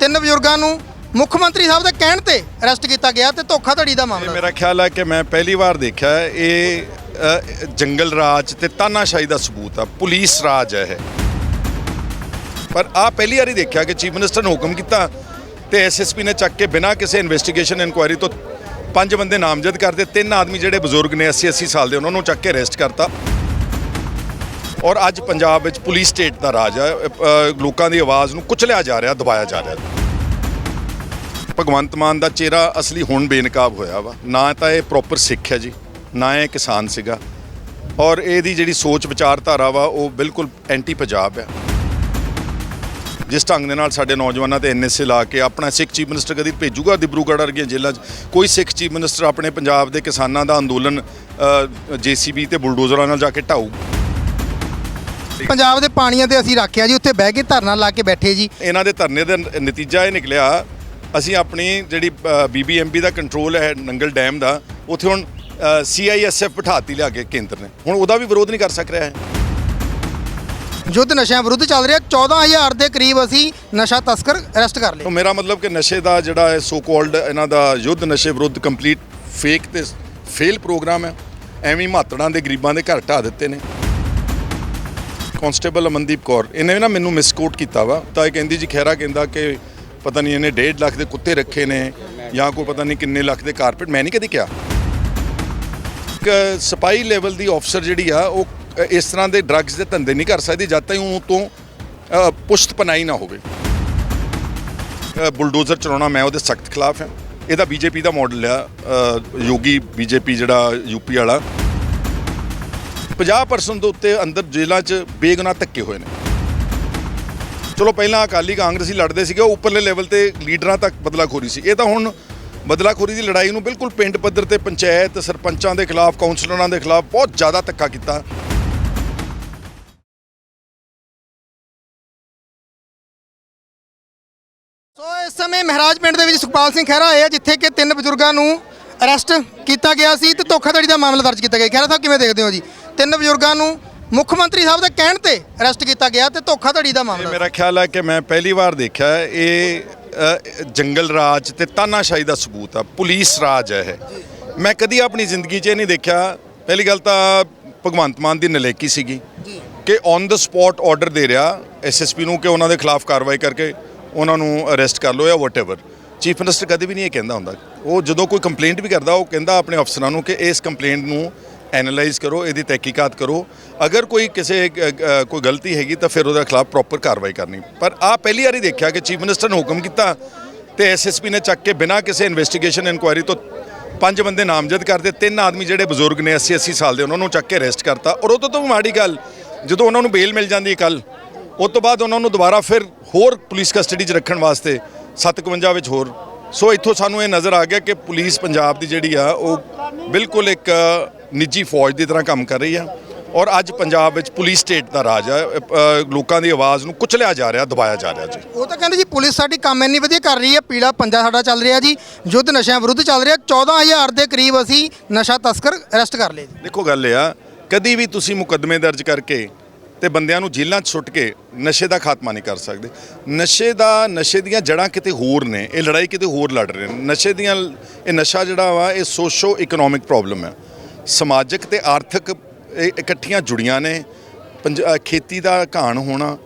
ਤਿੰਨ ਬਜ਼ੁਰਗਾਂ ਨੂੰ ਮੁੱਖ ਮੰਤਰੀ ਸਾਹਿਬ ਦੇ ਕਹਿਣ ਤੇ ਅਰੈਸਟ ਕੀਤਾ ਗਿਆ ਤੇ ਧੋਖਾਧੜੀ ਦਾ ਇਹ ਮਾਮਲਾ ਮੇਰਾ ਖਿਆਲ ਹੈ ਕਿ ਮੈਂ ਪਹਿਲੀ ਵਾਰ ਦੇਖਿਆ ਹੈ। ਇਹ ਅ, ਜੰਗਲ ਰਾਜ ਤੇ ਤਾਨਾਸ਼ਾਹੀ ਦਾ ਸਬੂਤ ਆ। ਪੁਲਿਸ ਰਾਜ ਹੈ ਇਹ। ਪਰ ਆ ਪਹਿਲੀ ਵਾਰੀ ਦੇਖਿਆ ਕਿ ਚੀਫ ਮਿਨਿਸਟਰ ਨੇ ਹੁਕਮ ਕੀਤਾ ਤੇ ਐਸਐਸਪੀ ਨੇ ਚੱਕ ਕੇ ਬਿਨਾਂ ਕਿਸੇ ਇਨਵੈਸਟੀਗੇਸ਼ਨ ਇਨਕੁਆਇਰੀ ਤੋਂ ਪੰਜ ਬੰਦੇ ਨਾਮਜ਼ਦ ਕਰਦੇ ਤਿੰਨ ਆਦਮੀ ਜਿਹੜੇ ਬਜ਼ੁਰਗ ਨੇ 80 80 ਸਾਲ ਦੇ ਉਹਨਾਂ ਨੂੰ ਚੱਕ ਕੇ ਅਰੈਸਟ ਕਰਤਾ। ਔਰ ਅੱਜ ਪੰਜਾਬ ਵਿੱਚ ਪੁਲਿਸ ਸਟੇਟ ਦਾ ਰਾਜ ਹੈ ਅ, ਲੋਕਾਂ ਦੀ ਆਵਾਜ਼ ਨੂੰ ਕੁਚਲਿਆ ਜਾ ਰਿਹਾ ਦਬਾਇਆ ਜਾ ਰਿਹਾ। ਭਗਵੰਤ ਮਾਨ ਦਾ ਚਿਹਰਾ ਅਸਲੀ ਹੁਣ ਬੇਨਕਾਬ ਹੋਇਆ ਵਾ। ਨਾ ਤਾਂ ਇਹ ਪ੍ਰੋਪਰ ਸਿੱਖ ਹੈ ਜੀ ਨਾ ਇਹ ਕਿਸਾਨ ਸੀਗਾ। ਔਰ ਇਹਦੀ ਜਿਹੜੀ ਸੋਚ ਵਿਚਾਰਧਾਰਾ ਵਾ ਉਹ ਬਿਲਕੁਲ ਐਂਟੀ ਪੰਜਾਬ ਹੈ। ਜਿਸ ਢੰਗ ਦੇ ਨਾਲ ਸਾਡੇ ਨੌਜਵਾਨਾਂ ਤੇ ਐਨਐਸਏ ਲਾ ਕੇ ਆਪਣਾ ਸਿੱਖ ਚੀਫ ਮਿਨਿਸਟਰ ਕਦੀ ਭੇਜੂਗਾ ਦਿਬਰੂਗੜ੍ਹ ਵਰਗੀਆਂ ਜੇਲ੍ਹਾਂ 'ਚ ਕੋਈ ਸਿੱਖ ਚੀਫ ਮਿਨਿਸਟਰ ਆਪਣੇ ਪੰਜਾਬ ਦੇ ਕਿਸਾਨਾਂ ਦਾ ਅੰਦੋਲਨ ਜੀਸੀਬੀ ਤੇ ਬੁਲਡੋਜ਼ਰਾਂ ਨਾਲ ਜਾ ਕੇ ਢਾਊ। ਪੰਜਾਬ ਦੇ ਪਾਣੀਆਂ ਤੇ ਅਸੀਂ ਰੱਖਿਆ ਜੀ ਉੱਥੇ ਬਹਿ ਕੇ ਧਰਨਾ ਲਾ ਕੇ ਬੈਠੇ ਜੀ। ਇਹਨਾਂ ਦੇ ਧਰਨੇ ਦਾ ਨਤੀਜਾ ਇਹ ਨਿਕਲਿਆ ਅਸੀਂ ਆਪਣੀ ਜਿਹੜੀ ਬੀਬੀਐਮਬੀ ਦਾ ਕੰਟਰੋਲ ਹੈ ਨੰਗਲ ਡੈਮ ਦਾ ਉੱਥੇ ਹੁਣ ਸੀਆਈਐਸਐਫ ਬਿਠਾਤੀ ਲਿਆ ਕੇ ਕੇਂਦਰ ਨੇ। ਹੁਣ ਉਹਦਾ ਵੀ ਵਿਰੋਧ ਨਹੀਂ ਕਰ ਸਕ ਰਿਹਾ ਹੈ ਯੁੱਧ ਨਸ਼ਿਆਂ ਵਿਰੁੱਧ ਚੱਲ ਰਿਹਾ 14000 ਦੇ ਕਰੀਬ ਅਸੀਂ ਨਸ਼ਾ ਤਸਕਰ ਅਰੈਸਟ ਕਰ ਲਏ। ਮੇਰਾ ਮਤਲਬ ਕਿ ਨਸ਼ੇ ਦਾ ਜਿਹੜਾ ਹੈ ਸੋ ਕਾਲਡ ਇਹਨਾਂ ਦਾ ਯੁੱਧ ਨਸ਼ੇ ਵਿਰੁੱਧ ਕੰਪਲੀਟ ਫੇਕ ਤੇ ਫੇਲ ਪ੍ਰੋਗਰਾਮ ਹੈ ਐਵੇਂ ਮਾਤੜਾਂ ਦੇ ਗਰੀਬਾਂ ਦੇ ਘਰ ਢਾ ਦਿੱਤੇ ਨੇ। ਕਾਂਸਟੇਬਲ ਅਮਨਦੀਪ ਕੌਰ ਇਹਨੇ ਨਾ ਮੈਨੂੰ ਮਿਸਕੋਟ ਕੀਤਾ ਵਾ। ਤਾਂ ਇਹ ਕਹਿੰਦੀ ਜੀ ਖੈਰਾ ਕਹਿੰਦਾ ਕਿ ਪਤਾ ਨਹੀਂ ਇਹਨੇ 1.5 ਲੱਖ ਦੇ ਕੁੱਤੇ ਰੱਖੇ ਨੇ ਜਾਂ ਕੋਈ ਪਤਾ ਨਹੀਂ ਕਿੰਨੇ ਲੱਖ ਦੇ ਕਾਰਪੇਟ ਮੈਂ ਨਹੀਂ ਕਦੀ ਕਿਹਾ। ਇੱਕ ਸਪਾਈ ਲੈਵਲ ਦੀ ਅਫਸਰ ਜਿਹੜੀ ਆ ਉਹ ਇਸ ਤਰ੍ਹਾਂ ਦੇ ਡਰੱਗਸ ਦੇ ਧੰਦੇ ਨਹੀਂ ਕਰ ਸਕਦੀ ਜਦ ਤੱਕ ਉਹ ਤੋਂ ਅ, ਪੁਸ਼ਤ ਪਨਾਈ ਨਾ ਹੋਵੇ। ਬੁਲਡੋਜ਼ਰ ਚਲਾਉਣਾ ਮੈਂ ਉਹਦੇ ਸਖਤ ਖਿਲਾਫ ਹਾਂ। ਇਹਦਾ ਬੀਜੇਪੀ ਦਾ ਮਾਡਲ ਆ ਅ, ਯੋਗੀ ਬੀਜੇਪੀ ਜਿਹੜਾ ਯੂਪੀ ਵਾਲਾ। 50% ਦੇ ਉੱਤੇ ਅੰਦਰ ਜੇਲ੍ਹਾਂ 'ਚ ਬੇਗੁਨਾਹ ਧੱਕੇ ਹੋਏ ਨੇ। ਚਲੋ ਪਹਿਲਾਂ ਅਕਾਲੀ ਕਾਂਗਰਸੀ ਲੜਦੇ ਸੀਗੇ, ਉਹ ਉੱਪਰਲੇ ਲੈਵਲ ਤੇ ਲੀਡਰਾਂ ਤੱਕ ਬਦਲਾਖੋਰੀ ਸੀ। ਇਹ ਤਾਂ ਹੁਣ ਬਦਲਾਖੋਰੀ ਦੀ ਲੜਾਈ ਨੂੰ ਬਿਲਕੁਲ ਪਿੰਡ ਪੱਧਰ ਤੇ ਪੰਚਾਇਤ ਸਰਪੰਚਾਂ ਦੇ ਖਿਲਾਫ ਕਾਉਂਸਲਰਾਂ ਦੇ ਖਿਲਾਫ ਬਹੁਤ ਜ਼ਿਆਦਾ ਧੱਕਾ ਕੀਤਾ। ਸੋ ਇਸ ਸਮੇਂ ਮਹਾਰਾਜ ਪਿੰਡ ਦੇ ਵਿੱਚ ਸੁਖਪਾਲ ਸਿੰਘ ਖਹਿਰਾ ਆਏ ਆ, ਜਿੱਥੇ ਕਿ ਤਿੰਨ ਬਜ਼ੁਰਗਾਂ ਨੂੰ ਅਰੈਸਟ ਕੀਤਾ ਗਿਆ ਸੀ ਤੇ ਧੋਖਾਧੜੀ ਦਾ ਮਾਮਲਾ ਦਰਜ ਕੀਤਾ ਗਿਆ। ਖਹਿਰਾ ਸਾਹਿਬ, ਕਿਵੇਂ ਦੇਖਦੇ ਹੋ ਜੀ? ਤਿੰਨ ਬਜ਼ੁਰਗਾਂ ਨੂੰ ਮੁੱਖ ਮੰਤਰੀ ਸਾਹਿਬ ਦੇ ਕਹਿਣ ਤੇ ਅਰੈਸਟ ਕੀਤਾ ਗਿਆ ਤੇ ਧੋਖਾਧੜੀ ਦਾ ਮਾਮਲਾ। ਮੇਰਾ ਖਿਆਲ ਹੈ ਕਿ ਮੈਂ ਪਹਿਲੀ ਵਾਰ ਦੇਖਿਆ ਇਹ ਜੰਗਲ ਰਾਜ ਤੇ ਤਾਨਾਸ਼ਾਹੀ ਦਾ ਸਬੂਤ ਆ। ਪੁਲਿਸ ਰਾਜ ਹੈ ਇਹ। ਮੈਂ ਕਦੀ ਆਪਣੀ ਜ਼ਿੰਦਗੀ 'ਚ ਇਹ ਨਹੀਂ ਦੇਖਿਆ। ਪਹਿਲੀ ਗੱਲ ਤਾਂ ਭਗਵੰਤ ਮਾਨ ਦੀ ਨਲੇਕੀ ਸੀਗੀ ਕਿ ਔਨ ਦਾ ਸਪੌਟ ਆਰਡਰ ਦੇ ਰਿਹਾ ਐਸਐਸਪੀ ਨੂੰ ਕਿ ਉਹਨਾਂ ਦੇ ਖਿਲਾਫ ਕਾਰਵਾਈ ਕਰਕੇ ਉਹਨਾਂ ਨੂੰ ਅਰੈਸਟ ਕਰ ਲਓ ਜਾਂ ਵਾਟਐਵਰ ਚੀਫ ਮਿਨਿਸਟਰ ਕਦੇ ਵੀ ਨਹੀਂ ਇਹ ਕਹਿੰਦਾ ਹੁੰਦਾ। ਉਹ ਜਦੋਂ ਕੋਈ ਕੰਪਲੇਂਟ ਵੀ ਕਰਦਾ ਉਹ ਕਹਿੰਦਾ ਆਪਣੇ ਅਫਸਰਾਂ ਨੂੰ ਕਿ ਇਸ ਕੰਪਲੇਂਟ ਨੂੰ ਐਨਾਲਾਈਜ਼ ਕਰੋ, ਇਹਦੀ ਤਹਿਕੀਕਾਤ ਕਰੋ। ਅਗਰ ਕੋਈ ਕਿਸੇ ਕੋਈ ਗਲਤੀ ਹੈਗੀ ਤਾਂ ਫਿਰ ਉਹਦੇ ਖਿਲਾਫ ਪ੍ਰੋਪਰ ਕਾਰਵਾਈ ਕਰਨੀ। ਪਰ ਆ ਪਹਿਲੀ ਵਾਰੀ ਦੇਖਿਆ ਕਿ ਚੀਫ ਮਿਨਿਸਟਰ ਨੇ ਹੁਕਮ ਕੀਤਾ ਤੇ ਐਸਐਸਪੀ ਨੇ ਚੱਕ ਕੇ ਬਿਨਾਂ ਕਿਸੇ ਇਨਵੈਸਟੀਗੇਸ਼ਨ ਇਨਕੁਆਇਰੀ ਤੋਂ ਪੰਜ ਬੰਦੇ ਨਾਮਜ਼ਦ ਕਰਦੇ ਤਿੰਨ ਆਦਮੀ ਜਿਹੜੇ ਬਜ਼ੁਰਗ ਨੇ 80 80 ਸਾਲ ਦੇ, ਉਹਨਾਂ ਨੂੰ ਚੱਕ ਕੇ ਅਰੈਸਟ ਕਰਤਾ। ਔਰ ਉਹ ਤੋਂ ਵੀ ਮਾੜੀ ਗੱਲ, ਜਦੋਂ ਉਹਨਾਂ ਨੂੰ ਬੇਲ ਮਿਲ ਜਾਂਦੀ ਕੱਲ ਉਸ ਤੋਂ ਬਾਅਦ ਉਹਨਾਂ ਨੂੰ ਦੁਬਾਰਾ ਫਿਰ ਹੋਰ ਪੁਲਿਸ ਕਸਟਡੀ 'ਚ ਰੱਖਣ ਵਾਸਤੇ 57 ਵਿੱਚ ਹੋਰ। ਸੋ ਇੱਥੋਂ ਸਾਨੂੰ ਇਹ ਨਜ਼ਰ ਆ ਗਿਆ ਕਿ ਪੁਲਿਸ ਪੰਜਾਬ ਦੀ ਜਿਹੜੀ ਆ, ਉਹ ਬਿਲਕੁਲ ਇੱਕ ਨਿੱਜੀ ਫੌਜ ਦੀ ਤਰ੍ਹਾਂ ਕੰਮ ਕਰ ਰਹੀ ਆ ਔਰ ਅੱਜ ਪੰਜਾਬ ਵਿੱਚ ਪੁਲਿਸ ਸਟੇਟ ਦਾ ਰਾਜ ਅ, ਲੋਕਾਂ ਦੀ ਆਵਾਜ਼ ਨੂੰ ਕੁਚਲਿਆ ਜਾ ਰਿਹਾ ਦਬਾਇਆ ਜਾ ਰਿਹਾ ਜੀ। ਉਹ ਤਾਂ ਕਹਿੰਦੇ ਜੀ ਪੁਲਿਸ ਸਾਡੀ ਕੰਮ ਇੰਨੀ ਵਧੀਆ ਕਰ ਰਹੀ ਹੈ ਪੀਲਾ ਪੰਜਾ ਸਾਡਾ ਚੱਲ ਰਿਹਾ ਜੀ ਯੁੱਧ ਨਸ਼ਿਆਂ ਵਿਰੁੱਧ ਚੱਲ ਰਿਹਾ 14000 ਦੇ ਕਰੀਬ ਅਸੀਂ ਨਸ਼ਾ ਤਸਕਰ ਅਰੈਸਟ ਕਰ ਲਏ ਦੇਖੋ ਗੱਲ ਇਹ ਆ ਕਦੀ ਵੀ ਤੁਸੀਂ ਮੁਕੱਦਮੇ ਦਰਜ ਕਰਕੇ ਤੇ ਬੰਦਿਆਂ ਨੂੰ ਜੇਲ੍ਹਾਂ 'ਚ ਸੁੱਟ ਕੇ ਨਸ਼ੇ ਦਾ ਖਾਤਮਾ ਨਹੀਂ ਕਰ ਸਕਦੇ। ਨਸ਼ੇ ਦਾ ਨਸ਼ੇ ਦੀਆਂ ਜੜ੍ਹਾਂ ਕਿਤੇ ਹੋਰ ਨੇ ਇਹ ਲੜਾਈ ਕਿਤੇ ਹੋਰ ਲੜ ਰਹੇ ਨੇ। ਨਸ਼ੇ ਦੀਆਂ ਇਹ ਨਸ਼ਾ ਜਿਹੜਾ ਵਾ ਇਹ ਸੋਸ਼ੋ ਇਕਨੋਮਿਕ ਪ੍ਰੋਬਲਮ ਹੈ ਸਮਾਜਿਕ ਤੇ ਆਰਥਿਕ ਇਕੱਠੀਆਂ ਜੁੜੀਆਂ ਨੇ। ਖੇਤੀ ਦਾ ਘਾਣ ਹੋਣਾ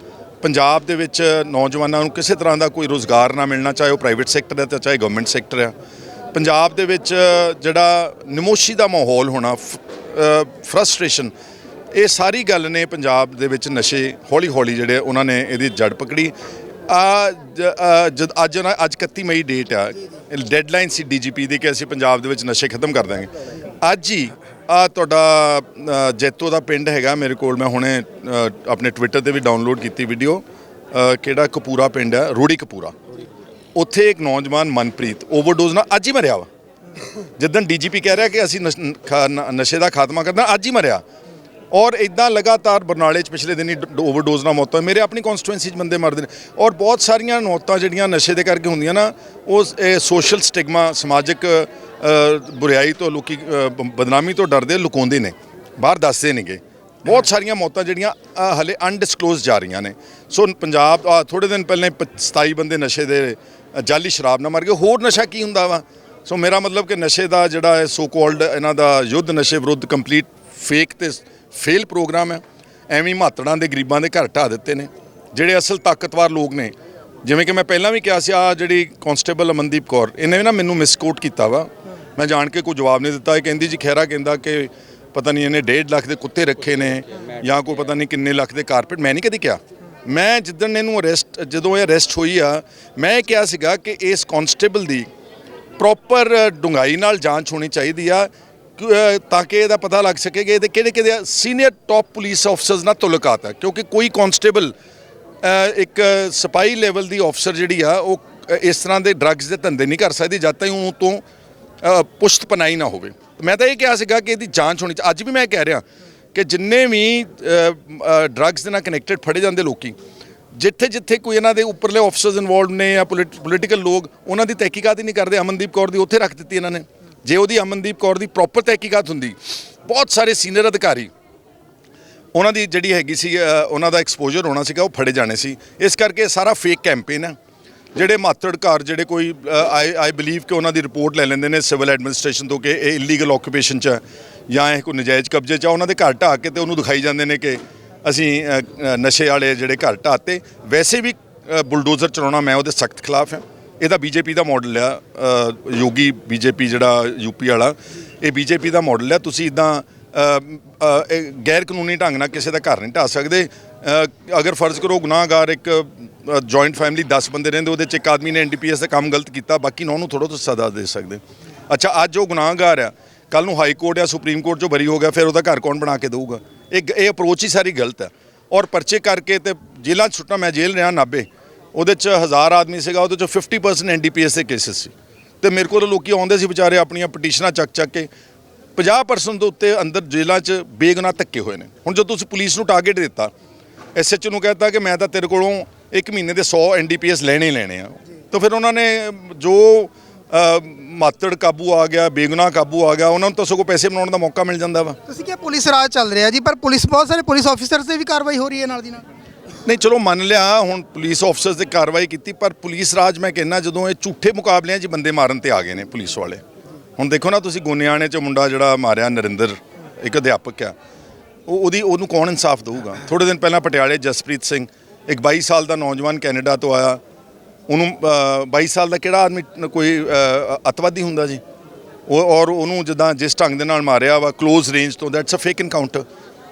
ਪੰਜਾਬ ਦੇ ਵਿੱਚ ਨੌਜਵਾਨਾਂ ਨੂੰ ਕਿਸੇ ਤਰ੍ਹਾਂ ਦਾ ਕੋਈ ਰੋਜ਼ਗਾਰ ਨਾ ਮਿਲਣਾ ਚਾਹੇ ਉਹ ਪ੍ਰਾਈਵੇਟ ਸੈਕਟਰ ਹੈ ਤੇ ਚਾਹੇ ਗਵਰਨਮੈਂਟ ਸੈਕਟਰ ਹੈ। ਪੰਜਾਬ ਦੇ ਵਿੱਚ ਜਿਹੜਾ ਨਮੋਸ਼ੀ ਦਾ ਮਾਹੌਲ ਹੋਣਾ ਫਰਸਟ੍ਰੇਸ਼ਨ ਇਹ ਸਾਰੀ ਗੱਲ ਨੇ ਪੰਜਾਬ ਦੇ ਵਿੱਚ ਨਸ਼ੇ ਹੌਲੀ ਹੌਲੀ ਜਿਹੜੇ ਉਹਨਾਂ ਨੇ ਇਹਦੀ ਜੜ ਪਕੜੀ। ਆ ਜਦ ਅੱਜ ਅੱਜ 31 ਮਈ ਡੇਟ ਆ। ਡੈਡਲਾਈਨ ਸੀ ਡੀਜੀਪੀ ਦੀ ਕਿ ਅਸੀਂ ਪੰਜਾਬ ਦੇ ਵਿੱਚ ਨਸ਼ੇ ਖਤਮ ਕਰ ਦਾਂਗੇ। ਅੱਜ ਹੀ ਆ ਤੁਹਾਡਾ ਜੈਤੋ ਦਾ ਪਿੰਡ ਹੈਗਾ ਮੇਰੇ ਕੋਲ। ਮੈਂ ਹੁਣੇ ਆਪਣੇ ਟਵਿੱਟਰ ਤੇ ਵੀ ਡਾਊਨਲੋਡ ਕੀਤੀ ਵੀਡੀਓ ਕਿਹੜਾ ਕਪੂਰਾ ਪਿੰਡ ਹੈ? ਰੋੜੀ ਕਪੂਰਾ। ਉੱਥੇ ਇੱਕ ਨੌਜਵਾਨ ਮਨਪ੍ਰੀਤ ਓਵਰਡੋਜ਼ ਨਾਲ ਅੱਜ ਹੀ ਮਰਿਆ ਵਾ। ਜਿੱਦਣ ਡੀਜੀਪੀ ਕਹਿ ਰਿਹਾ ਕਿ ਅਸੀਂ ਨਸ਼- ਨਸ਼ੇ ਦਾ ਖਾਤਮਾ ਕਰਨਾ, ਅੱਜ ਹੀ ਮਰਿਆ। ਔਰ ਇਦਾਂ ਲਗਾਤਾਰ ਬਰਨਾਲੇ 'ਚ ਪਿਛਲੇ ਦਿਨੀ ਓਵਰਡੋਜ਼ ਨਾਲ ਮੌਤਾਂ ਮੇਰੇ ਆਪਣੀ ਕਨਸਟੀਟੂਐਂਸੀ 'ਚ ਬੰਦੇ ਮਰਦੇ ਨੇ। ਔਰ ਬਹੁਤ ਸਾਰੀਆਂ ਮੌਤਾਂ ਜਿਹੜੀਆਂ ਨਸ਼ੇ ਦੇ ਕਰਕੇ ਹੁੰਦੀਆਂ ਨਾ ਉਸ ਸੋਸ਼ਲ ਸਟਿਗਮਾ ਸਮਾਜਿਕ ਅ, ਬੁਰਾਈ ਤੋਂ ਲੋਕੀ ਬਦਨਾਮੀ ਤੋਂ ਡਰਦੇ ਲੁਕਾਉਂਦੇ ਨੇ। ਬਾਹਰ ਦੱਸਦੇ ਨਹੀਂਗੇ ਬਹੁਤ ਸਾਰੀਆਂ ਮੌਤਾਂ ਜਿਹੜੀਆਂ ਅ, ਹਲੇ ਅਨਡਿਸਕਲੋਜ਼ ਜਾ ਰਹੀਆਂ ਨੇ। ਸੋ ਪੰਜਾਬ ਆਹ ਥੋੜੇ ਦਿਨ ਪਹਿਲਾਂ ਪ- 27 ਬੰਦੇ ਨਸ਼ੇ ਦੇ ਅ, ਜਾਲੀ ਸ਼ਰਾਬ ਨਾਲ ਮਰ ਗਏ। ਹੋਰ ਨਸ਼ਾ ਕੀ ਹੁੰਦਾ ਵਾ? ਸੋ ਮੇਰਾ ਮਤਲਬ ਕਿ ਨਸ਼ੇ ਦਾ ਜਿਹੜਾ ਹੈ ਸੋ ਕਾਲਡ ਇਹਨਾਂ ਦਾ ਯੁੱਧ ਨਸ਼ੇ ਵਿਰੁੱਧ ਕੰਪਲੀਟ ਫੇਕ ਤੇ ਫੇਲ ਪ੍ਰੋਗਰਾਮ ਹੈ। ਐਵੇਂ ਹੀ ਮਾਤੜਾਂ ਦੇ, ਗਰੀਬਾਂ ਦੇ ਘਰ ਢਾ ਦਿੱਤੇ ਨੇ। ਜਿਹੜੇ ਅਸਲ ਤਾਕਤਵਰ ਲੋਕ ਨੇ, ਜਿਵੇਂ ਕਿ ਮੈਂ ਪਹਿਲਾਂ ਵੀ ਕਿਹਾ ਸੀ ਆ ਜਿਹੜੀ ਕਾਂਸਟੇਬਲ ਅਮਨਦੀਪ ਕੌਰ, ਇਹਨੇ ਨਾ ਮੈਨੂੰ ਮਿਸਕੋਟ ਕੀਤਾ ਵਾ। ਮੈਂ ਜਾਣ ਕੇ ਕੋਈ ਜਵਾਬ ਨਹੀਂ ਦਿੱਤਾ। ਇਹ ਕਹਿੰਦੀ ਜੀ ਖੈਰਾ ਕਹਿੰਦਾ ਕਿ ਪਤਾ ਨਹੀਂ ਇਹਨੇ 1.5 ਲੱਖ ਦੇ ਕੁੱਤੇ ਰੱਖੇ ਨੇ ਜਾਂ ਕੋਈ ਪਤਾ ਨਹੀਂ ਕਿੰਨੇ ਲੱਖ ਦੇ ਕਾਰਪੇਟ ਮੈਂ ਨਹੀਂ ਕਦੀ ਕਿਹਾ। ਮੈਂ ਜਿੱਦਣ ਇਹਨੂੰ ਅਰੈਸਟ ਜਦੋਂ ਇਹ ਅਰੈਸਟ ਹੋਈ ਆ, ਮੈਂ ਇਹ ਕਿਹਾ ਸੀਗਾ ਕਿ ਇਸ ਕਾਂਸਟੇਬਲ ਦੀ ਪ੍ਰੋਪਰ ਡੁੰਗਾਈ ਨਾਲ ਜਾਂਚ ਹੋਣੀ ਚਾਹੀਦੀ ਆ। ਤਾਂ ਕਿ ਇਹਦਾ ਪਤਾ ਲੱਗ ਸਕੇ ਕਿ ਇਹਦੇ ਕਿਹੜੇ ਕਿਹੜੇ ਸੀਨੀਅਰ ਟਾਪ ਪੁਲਿਸ ਅਫਸਰਸ ਨਾਲ ਤੁਲਕਾਤ ਹੈ। ਕਿਉਂਕਿ ਕੋਈ ਕਾਂਸਟੇਬਲ ਇੱਕ ਸਪਾਈ ਲੈਵਲ ਦੀ ਅਫਸਰ ਜਿਹੜੀ ਆ ਉਹ ਇਸ ਤਰ੍ਹਾਂ ਦੇ ਡਰੱਗਸ ਦੇ ਧੰਦੇ ਨਹੀਂ ਕਰ ਸਕਦੀ ਜਦ ਤੱਕ ਉਹ ਤੋਂ ਅ, ਪੁਸ਼ਤ ਪਨਾਈ ਨਾ ਹੋਵੇ। ਮੈਂ ਤਾਂ ਇਹ ਕਿਹਾ ਸੀਗਾ ਕਿ ਇਹਦੀ ਜਾਂਚ ਹੋਣੀ ਚਾਹੀਦੀ ਅੱਜ ਵੀ ਮੈਂ ਕਹਿ ਰਿਹਾ ਕਿ ਜਿੰਨੇ ਵੀ ਡਰੱਗਸ ਦੇ ਨਾਲ ਕਨੈਕਟਡ ਫੜੇ ਜਾਂਦੇ ਲੋਕੀ ਜਿੱਥੇ ਜਿੱਥੇ ਕੋਈ ਇਹਨਾਂ ਦੇ ਉੱਪਰਲੇ ਆਫਸਰਸ ਇਨਵੋਲਵ ਨੇ ਜਾਂ ਪੋਲੀਟੀਕਲ ਲੋਕ ਉਹਨਾਂ ਦੀ ਤਹਿਕੀਕਾਤ ਹੀ ਨਹੀਂ ਕਰਦੇ ਅਮਨਦੀਪ ਕੌਰ ਦੀ ਉੱਥੇ ਰੱਖ ਦਿੱਤੀ ਇਹਨਾਂ ਨੇ। ਜੇ ਉਹਦੀ ਅਮਨਦੀਪ ਕੌਰ ਦੀ ਪ੍ਰੋਪਰ ਤਹਿਕੀਕਾਤ ਹੁੰਦੀ ਬਹੁਤ ਸਾਰੇ ਸੀਨੀਅਰ ਅਧਿਕਾਰੀ ਉਹਨਾਂ ਦੀ ਜਿਹੜੀ ਹੈਗੀ ਸੀ ਉਹਨਾਂ ਦਾ ਐਕਸਪੋਜ਼ਰ ਹੋਣਾ ਸੀਗਾ ਉਹ ਫੜੇ ਜਾਣੇ ਸੀ। ਇਸ ਕਰਕੇ ਸਾਰਾ ਫੇਕ ਕੈਂਪੇਨ ਹੈ। ਜਿਹੜੇ ਮਾਤੜ ਜਿਹੜੇ ਕੋਈ ਆਈ ਆਈ ਬਲੀਵ ਕਿ ਉਹਨਾਂ ਦੀ ਰਿਪੋਰਟ ਲੈ ਲੈਂਦੇ ਨੇ ਸਿਵਲ ਐਡਮਿਨਿਸਟ੍ਰੇਸ਼ਨ ਤੋਂ ਕਿ ਇਹ ਇਲੀਗਲ ਆਕੂਪੇਸ਼ਨ ਚ ਹੈ ਜਾਂ ਇਹ ਕੋਈ ਨਜਾਇਜ਼ ਕਬਜ਼ੇ ਚ ਆ, ਉਹਨਾਂ ਦੇ ਘਰ ਢਾਹ ਕੇ ਤੇ ਉਹਨੂੰ ਦਿਖਾਈ ਜਾਂਦੇ ਨੇ ਕਿ ਅਸੀਂ ਨਸ਼ੇ ਵਾਲੇ ਜਿਹੜੇ ਘਰ ਢਾਤੇ ਵੈਸੇ ਵੀ ਬੁਲਡੋਜ਼ਰ ਚਲਾਉਣਾ ਮੈਂ ਉਹਦੇ ਸਖਤ ਖਿਲਾਫ ਹਾਂ। ਇਹਦਾ ਬੀਜੇਪੀ ਦਾ ਮਾਡਲ ਆ ਅ, ਯੋਗੀ ਬੀਜੇਪੀ ਜਿਹੜਾ ਯੂਪੀ ਵਾਲਾ ਇਹ ਬੀਜੇਪੀ ਦਾ ਮਾਡਲ ਆ। ਤੁਸੀਂ ਇਦਾਂ ਗੈਰ ਕਾਨੂੰਨੀ ਢੰਗ ਨਾਲ ਕਿਸੇ ਦਾ ਘਰ ਨਹੀਂ ਢਾ ਸਕਦੇ। ਅਗਰ ਫਰਜ਼ ਕਰੋ ਗੁਨਾਹਗਾਰ ਇੱਕ ਜੁਆਇੰਟ ਫੈਮਿਲੀ 10 ਬੰਦੇ ਰਹਿੰਦੇ ਉਹਦੇ ਚ ਇੱਕ ਆਦਮੀ ਨੇ ਐਨਡੀਪੀਐਸ ਦਾ ਕੰਮ ਗਲਤ ਕੀਤਾ ਬਾਕੀ ਨੌ ਨੂੰ ਥੋੜਾ ਤੋਂ ਸਜ਼ਾ ਦੇ ਸਕਦੇ। ਅੱਛਾ ਅੱਜ ਉਹ ਗੁਨਾਹਗਾਰ ਆ। ਕੱਲ ਨੂੰ ਹਾਈ ਕੋਰਟ ਜਾਂ ਸੁਪਰੀਮ ਕੋਰਟ ਚੋਂ ਬਰੀ ਹੋ ਗਿਆ ਫਿਰ ਉਹਦਾ ਘਰ ਕੌਣ ਬਣਾ ਕੇ ਦੇਊਗਾ? ਇਹ ਗ- ਇਹ ਅਪਰੋਚ ਹੀ ਸਾਰੀ ਗਲਤ ਹੈ ਔਰ ਪਰਚੇ ਕਰਕੇ ਤੇ ਜੇਲ੍ਹਾਂ 'ਚ ਛੁੱਟਣਾ ਮੈਂ ਜੇਲ੍ਹ ਰਿਹਾ 90 ਉਹਦੇ ਚ ਹਜ਼ਾਰ ਆਦਮੀ ਸੀਗਾ, ਉਹਦੇ ਚ 50% ਐਨਡੀਪੀਐਸ ਦੇ ਕੇਸਿਸ ਸੀ। ਤੇ ਮੇਰੇ ਕੋਲ ਲੋਕੀ ਆਉਂਦੇ ਸੀ ਵਿਚਾਰੇ ਆਪਣੀਆਂ ਪਟੀਸ਼ਨਾਂ ਚੱਕ ਚੱਕ ਕੇ 50% ਦੇ ਉੱਤੇ ਅੰਦਰ ਜੇਲ੍ਹਾਂ 'ਚ ਬੇਗੁਨਾਹ ਧੱਕੇ ਹੋਏ ਨੇ। ਹੁਣ ਜਦੋਂ ਤੁਸੀਂ ਪੁਲਿਸ ਨੂੰ ਟਾਰਗੇਟ ਦਿੱਤਾ ਐਸਐਚਓ ਨੂੰ ਕਹਿੰਦਾ ਕਿ ਮੈਂ ਤਾਂ ਤੇਰੇ ਕੋਲੋਂ ਇੱਕ ਮਹੀਨੇ ਦੇ 100 ਐਨਡੀਪੀਐਸ ਲੈਣੇ ਹੀ ਲੈਣੇ ਆ। ਤਾਂ ਫਿਰ ਉਹਨਾਂ ਨੇ ਜੋ ਮਾਤੜ ਕਾਬੂ ਆ ਗਿਆ, ਬੇਗੁਨਾਹ ਕਾਬੂ ਆ ਗਿਆ, ਉਹਨਾਂ ਨੂੰ ਤਾਂ ਸਗੋਂ ਪੈਸੇ ਬਣਾਉਣ ਦਾ ਮੌਕਾ ਮਿਲ ਜਾਂਦਾ ਵਾ। ਤੁਸੀਂ ਕਿਹਾ ਪੁਲਿਸ ਰਾਜ ਚੱਲ ਰਿਹਾ ਜੀ, ਪਰ ਪੁਲਿਸ, ਬਹੁਤ ਸਾਰੇ ਪੁਲਿਸ ਆਫੀਸਰਸ ਤੇ ਵੀ ਕਾਰਵਾਈ ਹੋ ਰਹੀ ਹੈ ਨਾਲ ਦੀ ਨਾਲ। ਨਹੀਂ ਚਲੋ ਮੰਨ ਲਿਆ ਹੁਣ ਪੁਲਿਸ ਆਫਸਰਸ ਤੇ ਕਾਰਵਾਈ ਕੀਤੀ ਪਰ ਪੁਲਿਸ ਰਾਜ ਮੈਂ ਕਹਿੰਨਾ ਜਦੋਂ ਇਹ ਝੂਠੇ ਮੁਕਾਬਲਿਆਂ 'ਚ ਬੰਦੇ ਮਾਰਨ ਤੇ ਆ ਗਏ ਨੇ ਪੁਲਿਸ ਵਾਲੇ। ਹੁਣ ਦੇਖੋ ਨਾ ਤੁਸੀਂ ਗੋਨਿਆਣੇ 'ਚ ਮੁੰਡਾ ਜਿਹੜਾ ਮਾਰਿਆ ਨਰਿੰਦਰ ਇੱਕ ਅਧਿਆਪਕ ਆ ਉਹ ਉਹਦੀ ਉਹਨੂੰ ਕੌਣ ਇਨਸਾਫ ਦੇਊਗਾ? ਥੋੜੇ ਦਿਨ ਪਹਿਲਾਂ ਪਟਿਆਲੇ ਜਸਪ੍ਰੀਤ ਸਿੰਘ ਇੱਕ 22 ਸਾਲ ਦਾ ਨੌਜਵਾਨ ਕੈਨੇਡਾ ਤੋਂ ਆਇਆ ਉਹਨੂੰ ਅ, 22 ਸਾਲ ਦਾ ਕਿਹੜਾ ਆਦਮੀ ਕੋਈ ਅ, ਅਤਵਾਦੀ ਹੁੰਦਾ ਜੀ? ਉਹ ਔਰ ਉਹਨੂੰ ਜਿੱਦਾਂ ਜਿਸ ਢੰਗ ਦੇ ਨਾਲ ਮਾਰਿਆ ਵਾ ক্লোਜ਼ ਰੇਂਜ ਤੋਂ that's a fake encounter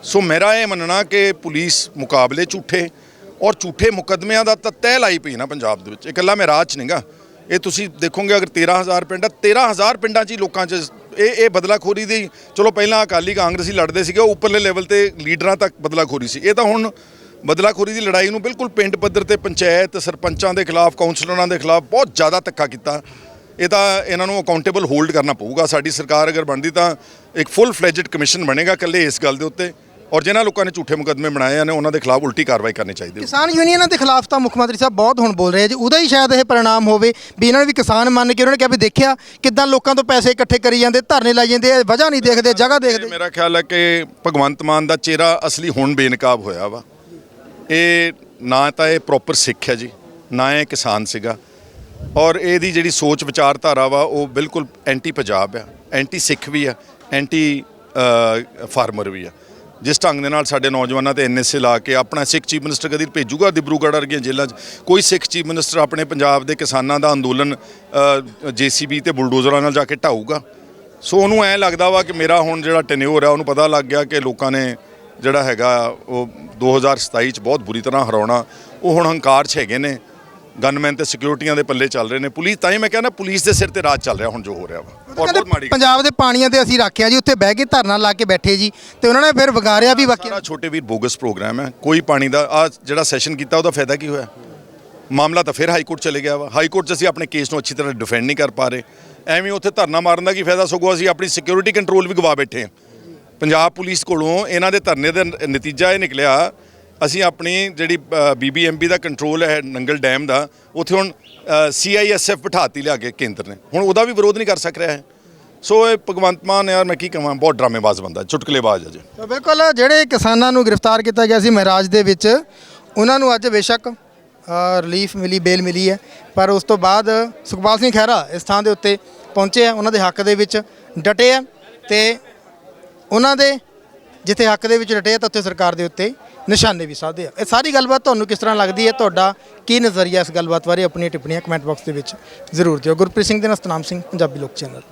so ਮੇਰਾ ਇਹ ਮੰਨਣਾ ਕਿ ਪੁਲਿਸ ਮੁਕਾਬਲੇ ਝੂਠੇ ਔਰ ਝੂਠੇ ਮੁਕੱਦਮਿਆਂ ਦਾ ਤਾਂ ਤਹਿ ਲਾਈ ਪਈ ਨਾ ਪੰਜਾਬ ਦੇ ਵਿੱਚ। ਇਕੱਲਾ ਮੈਂ ਰਾਜ ਨਹੀਂਗਾ। ਇਹ ਤੁਸੀਂ ਦੇਖੋਗੇ ਅਗਰ 13000 ਪਿੰਡ ਆ 13000 ਪਿੰਡਾਂ 'ਚ ਹੀ ਲੋਕਾਂ 'ਚ ਇਹ ਇਹ ਬਦਲਾਖੋਰੀ ਦੀ ਚਲੋ ਪਹਿਲਾਂ ਅਕਾਲੀ ਕਾਂਗਰਸੀ ਲੜਦੇ ਸੀਗੇ, ਉਹ ਉੱਪਰਲੇ ਲੈਵਲ ਤੇ ਲੀਡਰਾਂ ਤੱਕ ਬਦਲਾਖੋਰੀ ਸੀ। ਇਹ ਤਾਂ ਹੁਣ ਬਦਲਾਖੋਰੀ ਦੀ ਲੜਾਈ ਨੂੰ ਬਿਲਕੁਲ ਪਿੰਡ ਪੱਧਰ ਤੇ ਪੰਚਾਇਤ ਸਰਪੰਚਾਂ ਦੇ ਖਿਲਾਫ ਕਾਉਂਸਲਰਾਂ ਦੇ ਖਿਲਾਫ ਬਹੁਤ ਜ਼ਿਆਦਾ ਧੱਕਾ ਕੀਤਾ। ਇਹ ਤਾਂ ਇਹਨਾਂ ਨੂੰ ਅਕਾਊਂਟੇਬਲ ਹੋਲਡ ਕਰਨਾ ਪਊਗਾ। ਸਾਡੀ ਸਰਕਾਰ ਅਗਰ ਬਣਦੀ ਤਾਂ ਇੱਕ ਫੁੱਲ ਫਲੈਜਡ ਕਮਿਸ਼ਨ ਬਣੇਗਾ ਇਕੱਲੇ ਇਸ ਗੱਲ ਦੇ ਉੱਤੇ। ਔਰ ਜਿਨ੍ਹਾਂ ਲੋਕਾਂ ਨੇ ਝੂਠੇ ਮੁਕਦਮੇ ਬਣਾਏ ਨੇ ਉਹਨਾਂ ਦੇ ਖਿਲਾਫ ਉਲਟੀ ਕਾਰਵਾਈ ਕਰਨੀ ਚਾਹੀਦੀ ਹੈ। ਕਿਸਾਨ ਯੂਨੀਅਨਾਂ ਦੇ ਖਿਲਾਫ ਤਾਂ ਮੁੱਖ ਮੰਤਰੀ ਸਾਹਿਬ ਬਹੁਤ ਹੁਣ ਬੋਲ ਰਹੇ ਜੀ। ਉਹਦਾ ਹੀ ਸ਼ਾਇਦ ਇਹ ਪਰਿਣਾਮ ਹੋਵੇ ਵੀ ਇਹਨਾਂ ਨੇ ਵੀ ਕਿਸਾਨ ਮੰਨ ਕੇ ਉਹਨਾਂ ਨੇ ਕਿਹਾ ਵੀ ਦੇਖਿਆ ਕਿੱਦਾਂ ਲੋਕਾਂ ਤੋਂ ਪੈਸੇ ਇਕੱਠੇ ਕਰੀ ਜਾਂਦੇ ਧਰਨੇ ਲਾਈ ਜਾਂਦੇ ਵਜ੍ਹਾ ਨਹੀਂ ਦੇਖਦੇ ਜਗ੍ਹਾ ਦੇਖਦੇ। ਮੇਰਾ ਖਿਆਲ ਹੈ ਕਿ ਭਗਵੰਤ ਮਾਨ ਦਾ ਚਿਹਰਾ ਅਸਲੀ ਹੁਣ ਬੇਨਕਾਬ ਹੋਇਆ ਵਾ। ਇਹ ਨਾ ਤਾਂ ਇਹ ਪ੍ਰੋਪਰ ਸਿੱਖ ਹੈ ਜੀ ਨਾ ਇਹ ਕਿਸਾਨ ਸੀਗਾ। ਔਰ ਇਹਦੀ ਜਿਹੜੀ ਸੋਚ ਵਿਚਾਰਧਾਰਾ ਵਾ ਉਹ ਬਿਲਕੁਲ ਐਂਟੀ ਪੰਜਾਬ ਆ ਐਂਟੀ ਸਿੱਖ ਵੀ ਆ ਐਂਟੀ ਫਾਰਮਰ ਵੀ ਆ। ਜਿਸ ਢੰਗ ਦੇ ਨਾਲ ਸਾਡੇ ਨੌਜਵਾਨਾਂ ਤੇ ਐਨਐਸਏ ਲਾ ਕੇ ਆਪਣਾ ਸਿੱਖ ਚੀਫ ਮਿਨਿਸਟਰ ਕਦੀ ਭੇਜੂਗਾ ਦਿਬਰੂਗੜ੍ਹ ਵਰਗੀਆਂ ਜੇਲ੍ਹਾਂ 'ਚ? ਕੋਈ ਸਿੱਖ ਚੀਫ ਮਿਨਿਸਟਰ ਆਪਣੇ ਪੰਜਾਬ ਦੇ ਕਿਸਾਨਾਂ ਦਾ ਅੰਦੋਲਨ ਜੀਸੀਬੀ ਤੇ ਬੁਲਡੋਜ਼ਰਾਂ ਨਾਲ ਜਾ ਕੇ ਢਾਊਗਾ? ਸੋ ਉਹਨੂੰ ਐ ਲੱਗਦਾ ਵਾ ਕਿ ਮੇਰਾ ਹੁਣ ਜਿਹੜਾ ਟੈਨਿਓਰ ਆ, ਉਹਨੂੰ ਪਤਾ ਲੱਗ ਗਿਆ ਕਿ ਲੋਕਾਂ ਨੇ ਜਿਹੜਾ ਹੈਗਾ, ਉਹ 2027 ਚ ਬਹੁਤ ਬੁਰੀ ਤਰ੍ਹਾਂ ਹਰਾਉਣਾ। ਉਹ ਹੁਣ ਹੰਕਾਰ 'ਚ ਹੈਗੇ ਨੇ। ਗਨਮੈਨ ਤੇ ਸਿਕਿਉਰਿਟੀਆਂ ਦੇ ਪੱਲੇ ਚੱਲ ਰਹੇ ਨੇ। ਪੁਲਿਸ ਤਾਂ ਹੀ ਮੈਂ ਕਹਿੰਦਾ ਪੁਲਿਸ ਦੇ ਸਿਰ ਤੇ ਰਾਜ ਚੱਲ ਰਿਹਾ ਹੁਣ ਜੋ ਹੋ ਰਿਹਾ ਵਾ। ਔਰ ਬਹੁਤ ਮਾੜੀ ਪੰਜਾਬ ਦੇ ਪਾਣੀਆਂ ਤੇ ਅਸੀਂ ਰੱਖਿਆ ਜੀ ਉੱਥੇ ਬਹਿ ਕੇ ਧਰਨਾ ਲਾ ਕੇ ਬੈਠੇ ਜੀ ਤੇ ਉਹਨਾਂ ਨੇ ਫਿਰ ਵਿਗਾਰਿਆ ਵੀ ਸਾਰਾ ਛੋਟੇ ਵੀਰ ਬੋਗਸ ਪ੍ਰੋਗਰਾਮ ਹੈ ਕੋਈ ਪਾਣੀ ਦਾ ਆ ਜਿਹੜਾ ਸੈਸ਼ਨ ਕੀਤਾ ਉਹਦਾ ਫਾਇਦਾ ਕੀ ਹੋਇਆ? ਮਾਮਲਾ ਤਾਂ ਫਿਰ ਹਾਈ ਕੋਰਟ ਚਲੇ ਗਿਆ ਵਾ। ਹਾਈ ਕੋਰਟ 'ਚ ਅਸੀਂ ਆਪਣੇ ਕੇਸ ਨੂੰ ਅੱਛੀ ਤਰ੍ਹਾਂ ਡਿਫੈਂਡ ਨਹੀਂ ਕਰ ਪਾ ਰਹੇ। ਐਵੇਂ ਉੱਥੇ ਧਰਨਾ ਮਾਰਨ ਦਾ ਕੀ ਫਾਇਦਾ? ਸਗੋਂ ਅਸੀਂ ਆਪਣੀ ਸਿਕਿਉਰਿਟੀ ਕੰਟਰੋਲ ਵੀ ਗਵਾ ਬੈਠੇ ਹਾਂ। ਪੰਜਾਬ ਪੁਲਿਸ ਕੋਲੋਂ ਇਹਨਾਂ ਦੇ ਧਰਨੇ ਦਾ ਨਤੀਜਾ ਇਹ ਨਿਕਲਿਆ ਅਸੀਂ ਆਪਣੀ ਜਿਹੜੀ ਬੀਬੀਐਮਬੀ ਦਾ ਕੰਟਰੋਲ ਹੈ ਨੰਗਲ ਡੈਮ ਦਾ, ਉੱਥੇ ਹੁਣ ਸੀਆਈਐਸਐਫ ਬਿਠਾਤੀ ਲਿਆ ਕੇ ਕੇਂਦਰ ਨੇ। ਹੁਣ ਉਹਦਾ ਵੀ ਵਿਰੋਧ ਨਹੀਂ ਕਰ ਸਕ ਰਿਹਾ ਹੈ ਸੋ ਇਹ ਭਗਵੰਤ ਮਾਨ ਯਾਰ ਮੈਂ ਕੀ ਕਹਾਂ ਬਹੁਤ ਡਰਾਮੇਬਾਜ਼ ਬੰਦਾ ਚੁਟਕਲੇਬਾਜ਼ ਹੈ ਜੀ ਬਿਲਕੁਲ ਜਿਹੜੇ ਕਿਸਾਨਾਂ ਨੂੰ ਗ੍ਰਿਫਤਾਰ ਕੀਤਾ ਗਿਆ ਸੀ ਮਹਾਰਾਜ ਦੇ ਵਿੱਚ, ਉਹਨਾਂ ਨੂੰ ਅੱਜ ਬੇਸ਼ੱਕ ਰਿਲੀਫ ਮਿਲੀ ਬੇਲ ਮਿਲੀ ਹੈ। ਪਰ ਉਸ ਤੋਂ ਬਾਅਦ ਸੁਖਪਾਲ ਸਿੰਘ ਖਹਿਰਾ ਇਸ ਥਾਂ ਦੇ ਉੱਤੇ ਪਹੁੰਚੇ ਆ ਉਹਨਾਂ ਦੇ ਹੱਕ ਦੇ ਵਿੱਚ ਡਟੇ ਆ ਤੇ ਉਹਨਾਂ ਦੇ, ਜਿੱਥੇ ਹੱਕ ਦੇ ਵਿੱਚ ਡਟੇ ਆ ਤਾਂ ਉੱਥੇ ਸਰਕਾਰ ਦੇ ਉੱਤੇ ਨਿਸ਼ਾਨੇ ਵੀ ਸਾਧੇ ਆ। ਇਹ ਸਾਰੀ ਗੱਲਬਾਤ ਤੁਹਾਨੂੰ ਕਿਸ ਤਰ੍ਹਾਂ ਲੱਗਦੀ ਹੈ? ਤੁਹਾਡਾ ਕੀ ਨਜ਼ਰੀਆ ਇਸ ਗੱਲਬਾਤ ਬਾਰੇ? ਆਪਣੀਆਂ ਟਿੱਪਣੀਆਂ ਕਮੈਂਟ ਬਾਕਸ ਦੇ ਵਿੱਚ ਜ਼ਰੂਰ ਦਿਓ। ਗੁਰਪ੍ਰੀਤ ਸਿੰਘ ਦੇ ਨਾਲ ਸਤਨਾਮ ਸਿੰਘ, ਪੰਜਾਬੀ ਲੋਕ ਚੈਨਲ।